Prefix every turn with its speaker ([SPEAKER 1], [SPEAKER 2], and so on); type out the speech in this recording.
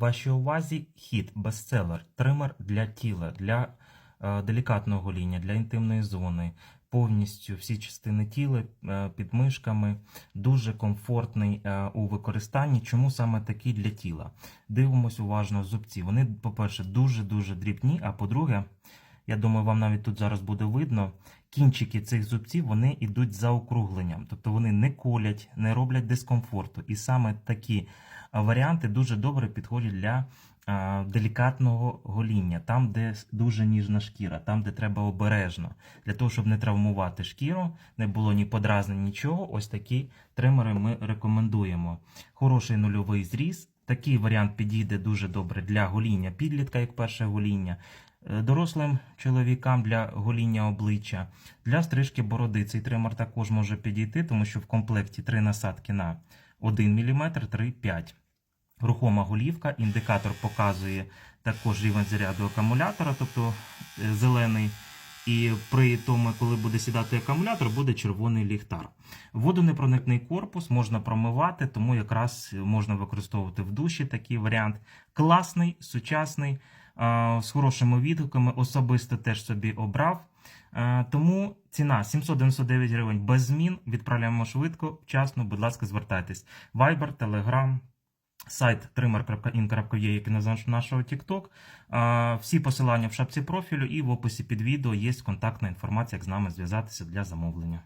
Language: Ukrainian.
[SPEAKER 1] Вашій увазі хід, бестселер, тример для тіла, для е, делікатного гоління, для інтимної зони. Повністю всі частини тіла е, під мишками, дуже комфортний е, у використанні. Чому саме такий для тіла? Дивимось уважно зубці. Вони, по-перше, дуже-дуже дрібні, а по-друге, я думаю, вам навіть тут зараз буде видно, кінчики цих зубців вони йдуть за округленням, тобто вони не колять, не роблять дискомфорту. І саме такі варіанти дуже добре підходять для а, делікатного гоління, там, де дуже ніжна шкіра, там, де треба обережно. Для того, щоб не травмувати шкіру, не було ні подразнень, нічого. Ось такі тримери ми рекомендуємо. Хороший нульовий зріз. Такий варіант підійде дуже добре для гоління підлітка, як перше гоління, е, дорослим чоловікам для гоління обличчя, для стрижки бороди. Цей тример також може підійти, тому що в комплекті три насадки на 1 мм, 3-5. Рухома голівка, індикатор показує також рівень заряду акумулятора, тобто е, зелений. І при тому, коли буде сідати акумулятор, буде червоний ліхтар. Водонепроникний корпус можна промивати, тому якраз можна використовувати в душі такий варіант. Класний, сучасний, з хорошими відгуками. Особисто теж собі обрав. Тому ціна 799 гривень без змін. Відправляємо швидко, вчасно. Будь ласка, звертайтесь. Viber, Telegram, сайт trimmer.in.ua, який називаєш нашого TikTok. Всі посилання в шапці профілю і в описі під відео є контактна інформація, як з нами зв'язатися для замовлення.